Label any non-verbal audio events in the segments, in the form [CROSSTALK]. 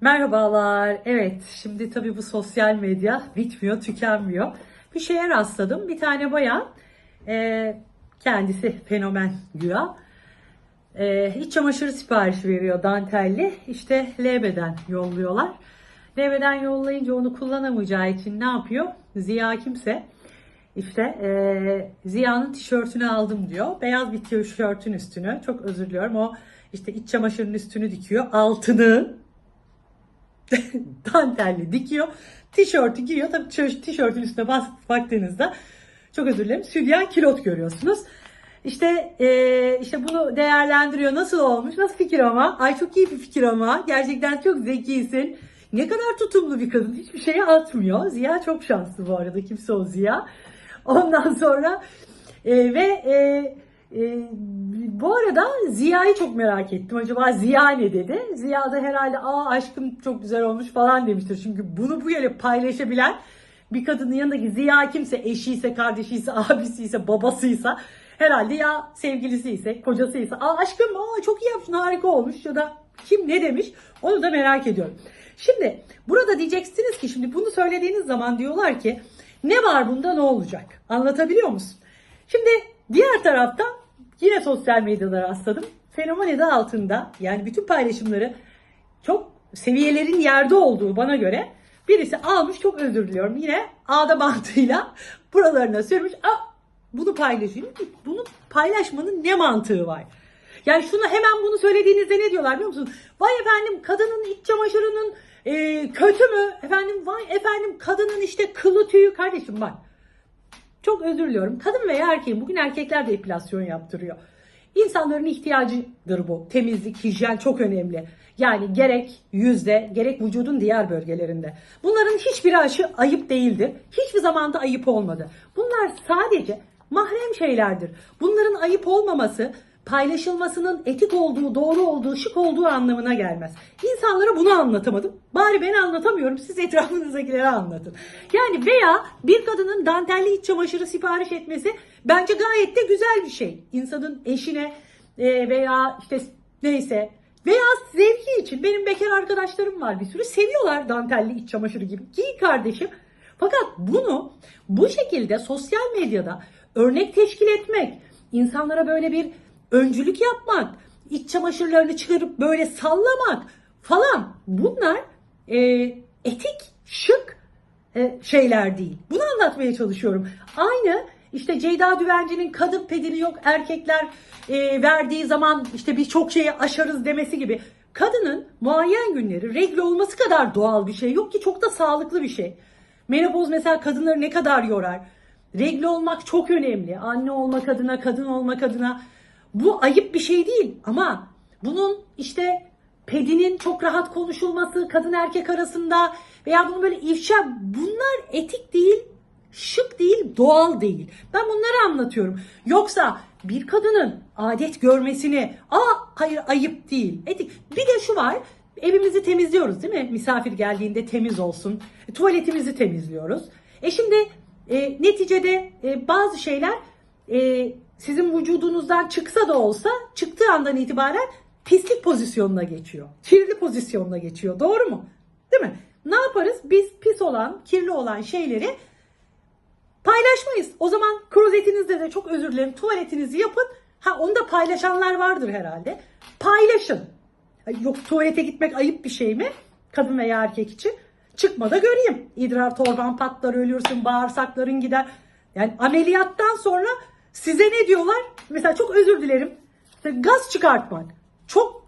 Merhabalar. Evet, şimdi tabii bu sosyal medya bitmiyor, tükenmiyor. Bir şeye rastladım. Bir tane bayan, e, kendisi fenomen güya, e, iç çamaşırı siparişi veriyor dantelli. İşte LB'den yolluyorlar. LB'den yollayınca onu kullanamayacağı için ne yapıyor? Ziya kimse işte e, Ziya'nın tişörtünü aldım diyor. Beyaz bir tişörtün üstünü. Çok özür diliyorum. O işte iç çamaşırının üstünü dikiyor. Altını [LAUGHS] dantelli dikiyor. Tişörtü giyiyor. Tabii tişört- tişörtün üstüne bas, baktığınızda çok özür dilerim. Südyen kilot görüyorsunuz. İşte eee, işte bunu değerlendiriyor. Nasıl olmuş? Nasıl fikir ama? Ay çok iyi bir fikir ama. Gerçekten çok zekisin. Ne kadar tutumlu bir kadın. Hiçbir şeye atmıyor. Ziya çok şanslı bu arada. Kimse o Ziya. Ondan sonra e, ve e, e, bu arada Ziya'yı çok merak ettim. Acaba Ziya ne dedi? Ziya da herhalde aa aşkım çok güzel olmuş falan demiştir. Çünkü bunu bu yere paylaşabilen bir kadının yanındaki Ziya kimse eşiyse, kardeşiyse, [LAUGHS] abisiyse, babasıysa herhalde ya sevgilisiyse, kocasıysa aa aşkım aa çok iyi yapmışsın harika olmuş ya da kim ne demiş onu da merak ediyorum. Şimdi burada diyeceksiniz ki şimdi bunu söylediğiniz zaman diyorlar ki ne var bunda ne olacak? Anlatabiliyor musun? Şimdi diğer tarafta yine sosyal medyada rastladım. Fenomen adı altında yani bütün paylaşımları çok seviyelerin yerde olduğu bana göre birisi almış çok özür diliyorum yine ağda mantığıyla [LAUGHS] buralarına sürmüş. Aa, bunu paylaşayım. Bunu paylaşmanın ne mantığı var? Yani şunu hemen bunu söylediğinizde ne diyorlar biliyor musunuz? Vay efendim kadının iç çamaşırının e, kötü mü? Efendim vay efendim kadının işte kılı tüyü kardeşim bak. Çok özür diliyorum. Kadın veya erkeğin bugün erkekler de epilasyon yaptırıyor. İnsanların ihtiyacıdır bu. Temizlik, hijyen çok önemli. Yani gerek yüzde, gerek vücudun diğer bölgelerinde. Bunların hiçbiri aşı ayıp değildir. Hiçbir zamanda ayıp olmadı. Bunlar sadece mahrem şeylerdir. Bunların ayıp olmaması paylaşılmasının etik olduğu, doğru olduğu, şık olduğu anlamına gelmez. İnsanlara bunu anlatamadım. Bari ben anlatamıyorum. Siz etrafınızdakilere anlatın. Yani veya bir kadının dantelli iç çamaşırı sipariş etmesi bence gayet de güzel bir şey. İnsanın eşine e, veya işte neyse veya zevki için benim bekar arkadaşlarım var bir sürü seviyorlar dantelli iç çamaşırı gibi. Giy kardeşim. Fakat bunu bu şekilde sosyal medyada örnek teşkil etmek, insanlara böyle bir öncülük yapmak, iç çamaşırlarını çıkarıp böyle sallamak falan bunlar e, etik, şık e, şeyler değil. Bunu anlatmaya çalışıyorum. Aynı işte Ceyda Düvenci'nin kadın pedini yok erkekler e, verdiği zaman işte birçok şeyi aşarız demesi gibi. Kadının muayyen günleri regle olması kadar doğal bir şey yok ki çok da sağlıklı bir şey. Menopoz mesela kadınları ne kadar yorar. Regle olmak çok önemli. Anne olmak adına, kadın olmak adına. Bu ayıp bir şey değil ama bunun işte pedinin çok rahat konuşulması kadın erkek arasında veya bunu böyle ifşa bunlar etik değil, şık değil, doğal değil. Ben bunları anlatıyorum. Yoksa bir kadının adet görmesini, aa hayır ayıp değil. Etik. Bir de şu var. Evimizi temizliyoruz değil mi? Misafir geldiğinde temiz olsun. E, tuvaletimizi temizliyoruz. E şimdi e, neticede e, bazı şeyler e, sizin vücudunuzdan çıksa da olsa çıktığı andan itibaren pislik pozisyonuna geçiyor. Kirli pozisyonuna geçiyor. Doğru mu? Değil mi? Ne yaparız? Biz pis olan, kirli olan şeyleri paylaşmayız. O zaman klozetinizde de çok özür dilerim tuvaletinizi yapın. Ha onu da paylaşanlar vardır herhalde. Paylaşın. Ay, Yok tuvalete gitmek ayıp bir şey mi? Kadın veya erkek için. Çıkma da göreyim. İdrar torban patlar ölürsün bağırsakların gider. Yani ameliyattan sonra size ne diyorlar? Mesela çok özür dilerim. Gaz çıkartmak. Çok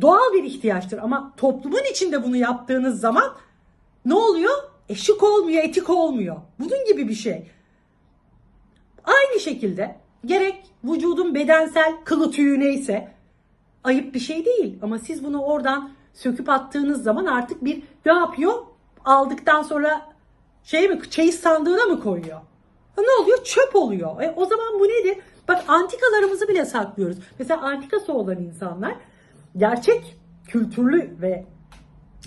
doğal bir ihtiyaçtır ama toplumun içinde bunu yaptığınız zaman ne oluyor? E şık olmuyor, etik olmuyor. Bunun gibi bir şey. Aynı şekilde gerek vücudun bedensel kılı tüyü neyse ayıp bir şey değil. Ama siz bunu oradan söküp attığınız zaman artık bir ne yapıyor? Aldıktan sonra şey mi çeyiz sandığına mı koyuyor? Ne oluyor? Çöp oluyor. E, o zaman bu nedir? Bak antikalarımızı bile saklıyoruz. Mesela antikası olan insanlar gerçek kültürlü ve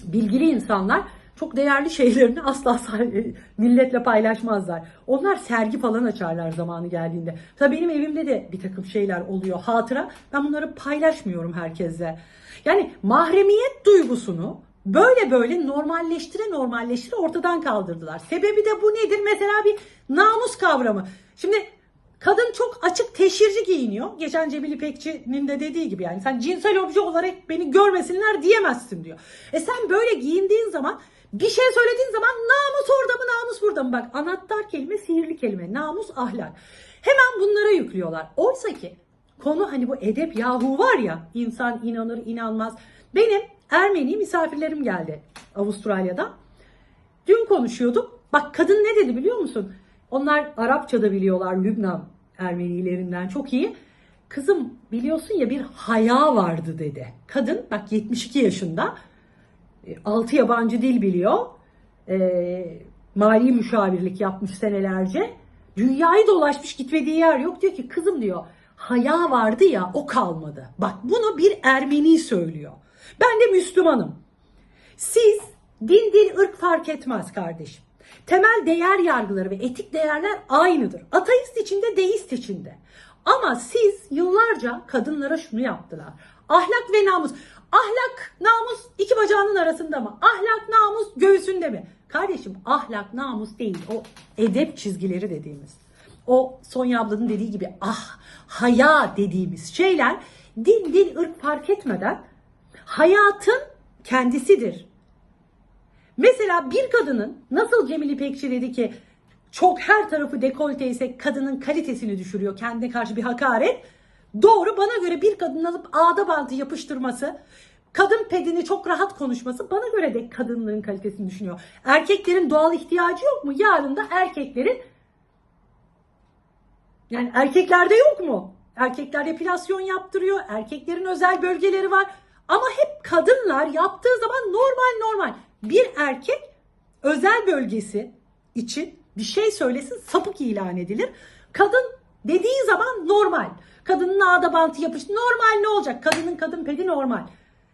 bilgili insanlar çok değerli şeylerini asla sa- milletle paylaşmazlar. Onlar sergi falan açarlar zamanı geldiğinde. Mesela benim evimde de bir takım şeyler oluyor hatıra. Ben bunları paylaşmıyorum herkese. Yani mahremiyet duygusunu böyle böyle normalleştire normalleştire ortadan kaldırdılar. Sebebi de bu nedir? Mesela bir namus kavramı. Şimdi kadın çok açık teşhirci giyiniyor. Geçen Cemil İpekçi'nin de dediği gibi yani sen cinsel obje olarak beni görmesinler diyemezsin diyor. E sen böyle giyindiğin zaman bir şey söylediğin zaman namus orada mı namus burada mı? Bak anahtar kelime sihirli kelime. Namus ahlak. Hemen bunlara yüklüyorlar. Oysa ki konu hani bu edep yahu var ya insan inanır inanmaz. Benim Ermeni misafirlerim geldi Avustralya'da. Dün konuşuyorduk. Bak kadın ne dedi biliyor musun? Onlar Arapça da biliyorlar Lübnan Ermenilerinden çok iyi. Kızım biliyorsun ya bir haya vardı dedi. Kadın bak 72 yaşında. 6 yabancı dil biliyor. E, mali müşavirlik yapmış senelerce. Dünyayı dolaşmış gitmediği yer yok. Diyor ki kızım diyor haya vardı ya o kalmadı. Bak bunu bir Ermeni söylüyor. Ben de Müslümanım. Siz din din ırk fark etmez kardeşim. Temel değer yargıları ve etik değerler aynıdır. Ateist içinde, deist içinde. Ama siz yıllarca kadınlara şunu yaptılar. Ahlak ve namus. Ahlak, namus iki bacağının arasında mı? Ahlak, namus göğsünde mi? Kardeşim ahlak, namus değil. O edep çizgileri dediğimiz. O Sonya ablanın dediği gibi ah, haya dediğimiz şeyler din, din, ırk fark etmeden hayatın kendisidir. Mesela bir kadının nasıl Cemil İpekçi dedi ki çok her tarafı dekolte ise kadının kalitesini düşürüyor. Kendine karşı bir hakaret. Doğru bana göre bir kadının alıp ağda bantı yapıştırması, kadın pedini çok rahat konuşması bana göre de kadınlığın kalitesini düşünüyor. Erkeklerin doğal ihtiyacı yok mu? Yarın da erkeklerin yani erkeklerde yok mu? Erkekler epilasyon yaptırıyor. Erkeklerin özel bölgeleri var. Ama hep kadınlar yaptığı zaman normal normal. Bir erkek özel bölgesi için bir şey söylesin sapık ilan edilir. Kadın dediği zaman normal. Kadının ağda bantı yapış normal ne olacak? Kadının kadın pedi normal.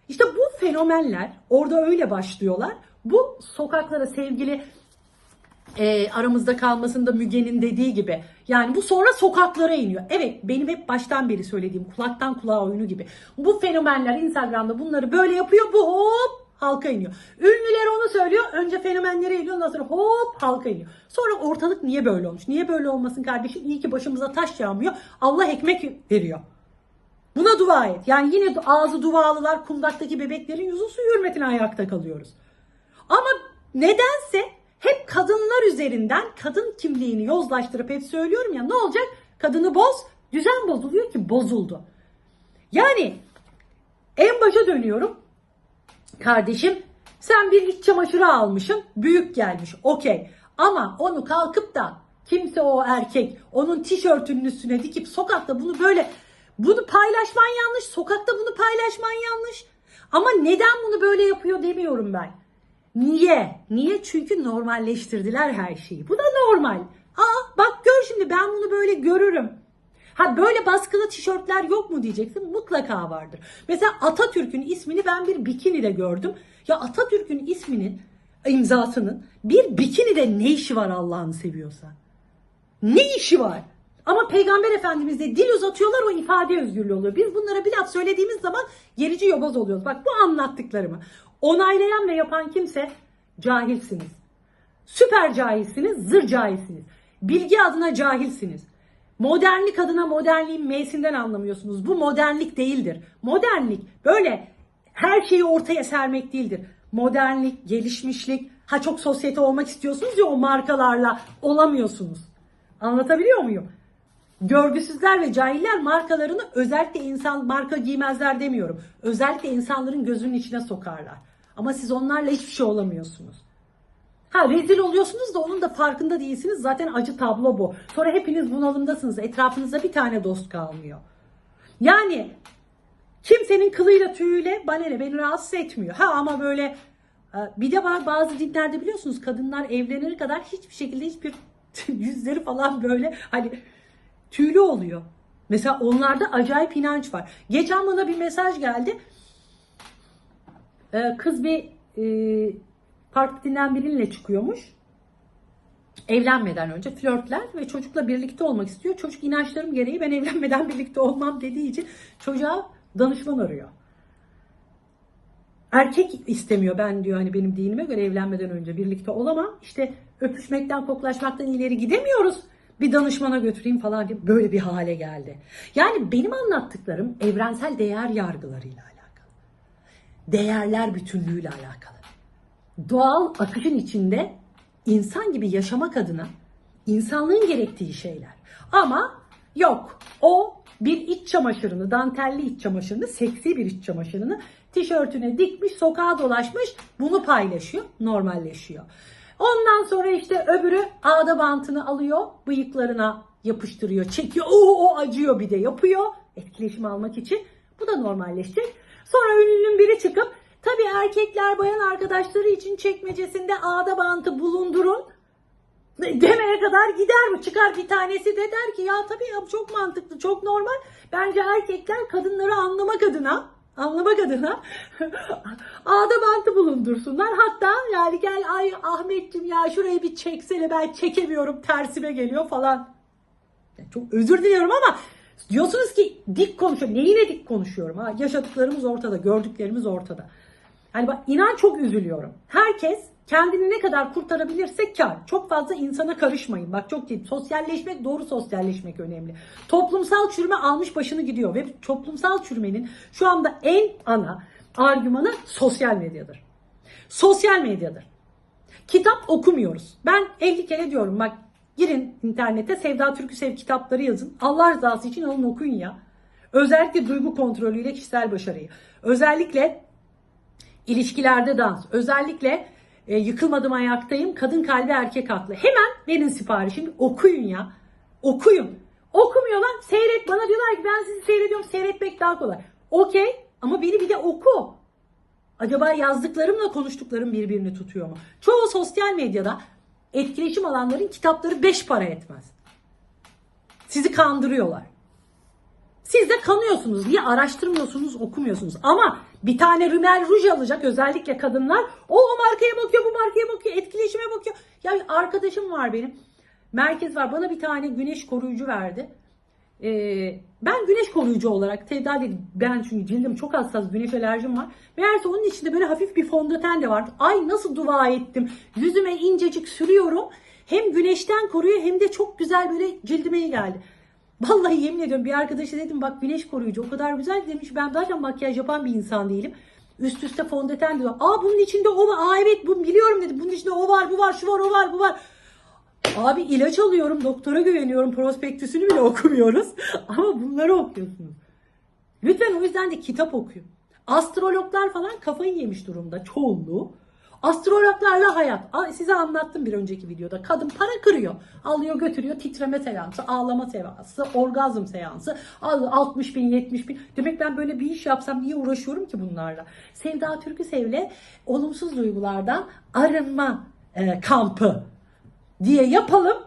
İşte bu fenomenler orada öyle başlıyorlar. Bu sokaklara sevgili e, aramızda kalmasında Müge'nin dediği gibi. Yani bu sonra sokaklara iniyor. Evet benim hep baştan beri söylediğim kulaktan kulağa oyunu gibi. Bu fenomenler Instagram'da bunları böyle yapıyor. Bu hop halka iniyor. Ünlüler onu söylüyor. Önce fenomenlere iniyor. Ondan sonra hop halka iniyor. Sonra ortalık niye böyle olmuş? Niye böyle olmasın kardeşim? İyi ki başımıza taş yağmıyor. Allah ekmek veriyor. Buna dua et. Yani yine ağzı duvalılar kundaktaki bebeklerin yüzü su hürmetine ayakta kalıyoruz. Ama nedense hep kadınlar üzerinden kadın kimliğini yozlaştırıp hep söylüyorum ya ne olacak? Kadını boz, düzen bozuluyor ki bozuldu. Yani en başa dönüyorum. Kardeşim sen bir iç çamaşırı almışsın büyük gelmiş okey. Ama onu kalkıp da kimse o erkek onun tişörtünün üstüne dikip sokakta bunu böyle bunu paylaşman yanlış. Sokakta bunu paylaşman yanlış. Ama neden bunu böyle yapıyor demiyorum ben. Niye? Niye? Çünkü normalleştirdiler her şeyi. Bu da normal. Aa bak gör şimdi ben bunu böyle görürüm. Ha böyle baskılı tişörtler yok mu diyeceksin. Mutlaka vardır. Mesela Atatürk'ün ismini ben bir bikinide gördüm. Ya Atatürk'ün isminin imzasının bir bikinide ne işi var Allah'ını seviyorsan? Ne işi var? Ama Peygamber Efendimiz de dil uzatıyorlar o ifade özgürlüğü oluyor. Biz bunlara bir laf söylediğimiz zaman gerici yobaz oluyoruz. Bak bu anlattıklarımı onaylayan ve yapan kimse cahilsiniz. Süper cahilsiniz, zır cahilsiniz. Bilgi adına cahilsiniz. Modernlik adına modernliğin M'sinden anlamıyorsunuz. Bu modernlik değildir. Modernlik böyle her şeyi ortaya sermek değildir. Modernlik, gelişmişlik, ha çok sosyete olmak istiyorsunuz ya o markalarla olamıyorsunuz. Anlatabiliyor muyum? Görgüsüzler ve cahiller markalarını özellikle insan marka giymezler demiyorum. Özellikle insanların gözünün içine sokarlar. Ama siz onlarla hiçbir şey olamıyorsunuz. Ha rezil oluyorsunuz da onun da farkında değilsiniz. Zaten acı tablo bu. Sonra hepiniz bunalımdasınız. Etrafınızda bir tane dost kalmıyor. Yani kimsenin kılıyla tüyüyle bana ne beni rahatsız etmiyor. Ha ama böyle e, bir de var bazı dinlerde biliyorsunuz kadınlar evlenene kadar hiçbir şekilde hiçbir [LAUGHS] yüzleri falan böyle hani tüylü oluyor. Mesela onlarda acayip inanç var. Geçen bana bir mesaj geldi. Ee, kız bir e, partiden biriyle çıkıyormuş. Evlenmeden önce flörtler ve çocukla birlikte olmak istiyor. Çocuk inançlarım gereği ben evlenmeden birlikte olmam dediği için çocuğa danışman arıyor. Erkek istemiyor ben diyor hani benim dinime göre evlenmeden önce birlikte olamam. İşte öpüşmekten koklaşmaktan ileri gidemiyoruz. Bir danışmana götüreyim falan diye böyle bir hale geldi. Yani benim anlattıklarım evrensel değer yargılarıyla alakalı. Değerler bütünlüğüyle alakalı. Doğal akışın içinde insan gibi yaşamak adına insanlığın gerektiği şeyler. Ama yok o bir iç çamaşırını, dantelli iç çamaşırını, seksi bir iç çamaşırını tişörtüne dikmiş, sokağa dolaşmış, bunu paylaşıyor, normalleşiyor. Ondan sonra işte öbürü ağda bantını alıyor, bıyıklarına yapıştırıyor, çekiyor, o, o acıyor bir de yapıyor etkileşim almak için. Bu da normalleşecek. Sonra ünlünün biri çıkıp tabii erkekler bayan arkadaşları için çekmecesinde ağda bantı bulundurun demeye kadar gider mi? Çıkar bir tanesi de der ki ya tabii ya çok mantıklı, çok normal. Bence erkekler kadınları anlamak adına anlamak adına [LAUGHS] ağda bantı bulundursunlar. Hatta yani gel ay Ahmetciğim ya şurayı bir çeksene ben çekemiyorum tersime geliyor falan. Ya Çok özür diliyorum ama diyorsunuz ki dik konuşuyorum. Neyine dik konuşuyorum? Ha? Yaşadıklarımız ortada, gördüklerimiz ortada. Yani bak inan çok üzülüyorum. Herkes kendini ne kadar kurtarabilirse kar. Çok fazla insana karışmayın. Bak çok ciddi. Sosyalleşmek, doğru sosyalleşmek önemli. Toplumsal çürüme almış başını gidiyor ve toplumsal çürümenin şu anda en ana argümanı sosyal medyadır. Sosyal medyadır. Kitap okumuyoruz. Ben 50 kere diyorum bak girin internete Sevda Türküsev kitapları yazın. Allah rızası için alın okuyun ya. Özellikle duygu kontrolüyle kişisel başarıyı. Özellikle ilişkilerde dans. Özellikle e, yıkılmadım ayaktayım. Kadın kalbi erkek aklı. Hemen verin siparişini okuyun ya. Okuyun. Okumuyorlar. Seyret. Bana diyorlar ki ben sizi seyrediyorum. Seyretmek daha kolay. Okey. Ama beni bir de oku. Acaba yazdıklarımla konuştuklarım birbirini tutuyor mu? Çoğu sosyal medyada etkileşim alanların kitapları beş para etmez. Sizi kandırıyorlar. Siz de kanıyorsunuz. Niye araştırmıyorsunuz, okumuyorsunuz. Ama bir tane rümel ruj alacak özellikle kadınlar. O, o markaya bakıyor, bu markaya bakıyor, etkileşime bakıyor. Ya arkadaşım var benim. Merkez var. Bana bir tane güneş koruyucu verdi. Ee, ben güneş koruyucu olarak tedavi edildim. Ben çünkü cildim çok hassas, güneş alerjim var. Meğerse onun içinde böyle hafif bir fondöten de vardı. Ay nasıl dua ettim. Yüzüme incecik sürüyorum. Hem güneşten koruyor hem de çok güzel böyle cildime iyi geldi. Vallahi yemin ediyorum bir arkadaşa dedim bak güneş koruyucu o kadar güzel demiş ben zaten makyaj yapan bir insan değilim. Üst üste fondöten diyor. Aa bunun içinde o var. Aa evet bunu biliyorum dedi. Bunun içinde o var, bu var, şu var, o var, bu var. Abi ilaç alıyorum, doktora güveniyorum, prospektüsünü bile [LAUGHS] okumuyoruz. Ama bunları okuyorsunuz. Lütfen o yüzden de kitap okuyun. Astrologlar falan kafayı yemiş durumda çoğunluğu. Astrologlarla hayat. Size anlattım bir önceki videoda. Kadın para kırıyor. Alıyor götürüyor titreme seansı, ağlama seansı, orgazm seansı. Al 60 bin, 70 bin. Demek ben böyle bir iş yapsam niye uğraşıyorum ki bunlarla? Sevda Türküsev'le olumsuz duygulardan arınma e, kampı diye yapalım.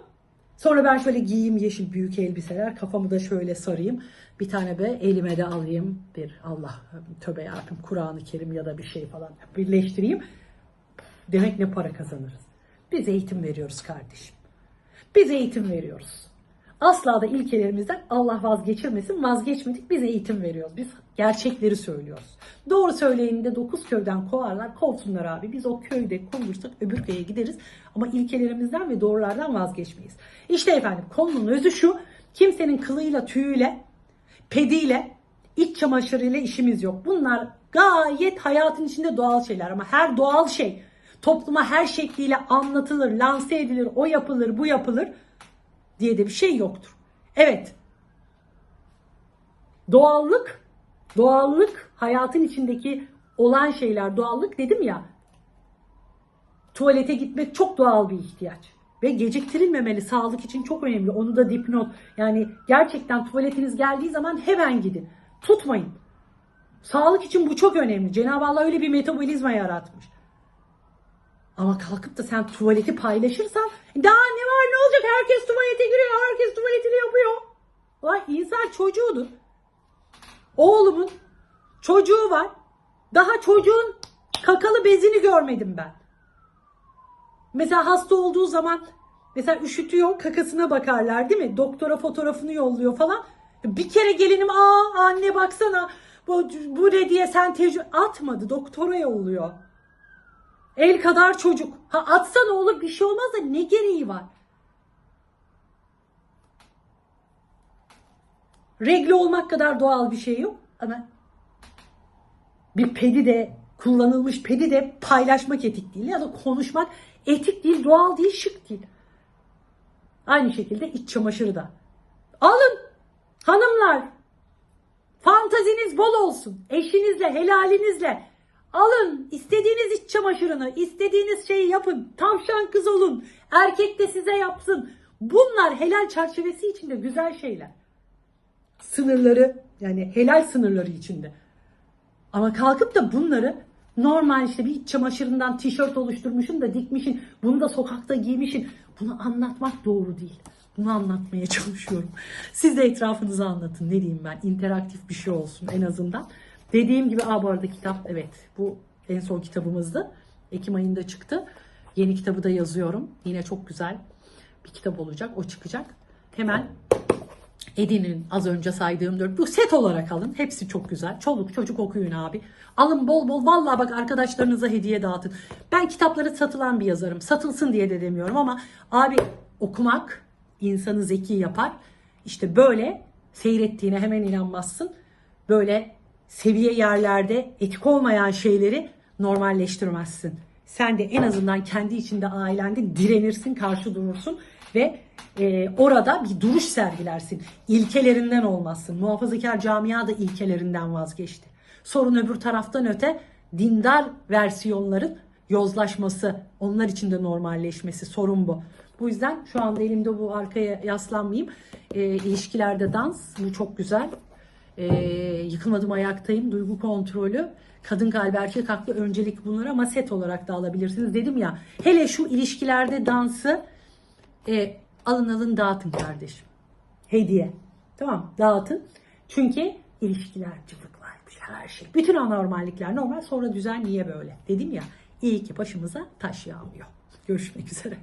Sonra ben şöyle giyeyim yeşil büyük elbiseler. Kafamı da şöyle sarayım. Bir tane de elime de alayım. Bir Allah tövbe yarabbim Kur'an-ı Kerim ya da bir şey falan birleştireyim. Demek ne para kazanırız. Biz eğitim veriyoruz kardeşim. Biz eğitim veriyoruz. Asla da ilkelerimizden Allah vazgeçirmesin. Vazgeçmedik. Biz eğitim veriyoruz. Biz gerçekleri söylüyoruz. Doğru söyleyeni de dokuz köyden kovarlar. Kovsunlar abi. Biz o köyde kovulursak öbür köye gideriz. Ama ilkelerimizden ve doğrulardan vazgeçmeyiz. İşte efendim konunun özü şu. Kimsenin kılıyla, tüyüyle, pediyle, iç çamaşırıyla işimiz yok. Bunlar gayet hayatın içinde doğal şeyler. Ama her doğal şey topluma her şekliyle anlatılır, lanse edilir, o yapılır, bu yapılır diye de bir şey yoktur. Evet. Doğallık, doğallık hayatın içindeki olan şeyler doğallık dedim ya. Tuvalete gitmek çok doğal bir ihtiyaç. Ve geciktirilmemeli sağlık için çok önemli. Onu da dipnot. Yani gerçekten tuvaletiniz geldiği zaman hemen gidin. Tutmayın. Sağlık için bu çok önemli. Cenab-ı Allah öyle bir metabolizma yaratmış. Ama kalkıp da sen tuvaleti paylaşırsan daha ne var ne olacak herkes tuvalete giriyor herkes tuvaletini yapıyor. Ulan insan çocuğudur. Oğlumun çocuğu var. Daha çocuğun kakalı bezini görmedim ben. Mesela hasta olduğu zaman mesela üşütüyor kakasına bakarlar değil mi? Doktora fotoğrafını yolluyor falan. Bir kere gelinim aa anne baksana bu, bu ne diye sen tecrübe atmadı. Doktora yolluyor. El kadar çocuk. Ha atsa ne olur bir şey olmaz da ne gereği var? Regle olmak kadar doğal bir şey yok ama bir pedi de kullanılmış pedi de paylaşmak etik değil ya da konuşmak etik değil, doğal değil, şık değil. Aynı şekilde iç çamaşırı da. Alın hanımlar fantaziniz bol olsun. Eşinizle, helalinizle alın istediğiniz iç çamaşırını, istediğiniz şeyi yapın. Tavşan kız olun. Erkek de size yapsın. Bunlar helal çerçevesi içinde güzel şeyler. Sınırları yani helal sınırları içinde. Ama kalkıp da bunları normal işte bir çamaşırından tişört oluşturmuşsun da dikmişin, bunu da sokakta giymişin. Bunu anlatmak doğru değil. Bunu anlatmaya [LAUGHS] çalışıyorum. Siz de etrafınıza anlatın. Ne diyeyim ben? interaktif bir şey olsun en azından. Dediğim gibi aa bu arada kitap evet bu en son kitabımızdı. Ekim ayında çıktı. Yeni kitabı da yazıyorum. Yine çok güzel bir kitap olacak. O çıkacak. Hemen Edinin az önce saydığım dört. Bu set olarak alın. Hepsi çok güzel. Çoluk çocuk okuyun abi. Alın bol bol. Vallahi bak arkadaşlarınıza hediye dağıtın. Ben kitapları satılan bir yazarım. Satılsın diye de demiyorum ama abi okumak insanı zeki yapar. İşte böyle seyrettiğine hemen inanmazsın. Böyle seviye yerlerde etik olmayan şeyleri normalleştirmezsin. Sen de en azından kendi içinde ailende direnirsin, karşı durursun ve e, orada bir duruş sergilersin. İlkelerinden olmazsın. Muhafazakar camia da ilkelerinden vazgeçti. Sorun öbür taraftan öte dindar versiyonların yozlaşması, onlar için de normalleşmesi sorun bu. Bu yüzden şu anda elimde bu arkaya yaslanmayayım. E, ilişkilerde dans, bu çok güzel. E, yıkılmadım ayaktayım, duygu kontrolü. Kadın kalbi erkek aklı öncelik bunlar ama set olarak da alabilirsiniz. Dedim ya hele şu ilişkilerde dansı e, alın alın dağıtın kardeşim. Hediye. Tamam dağıtın. Çünkü ilişkiler cıvıklarmış her şey. Bütün anormallikler normal sonra düzen niye böyle? Dedim ya iyi ki başımıza taş yağmıyor. Görüşmek üzere.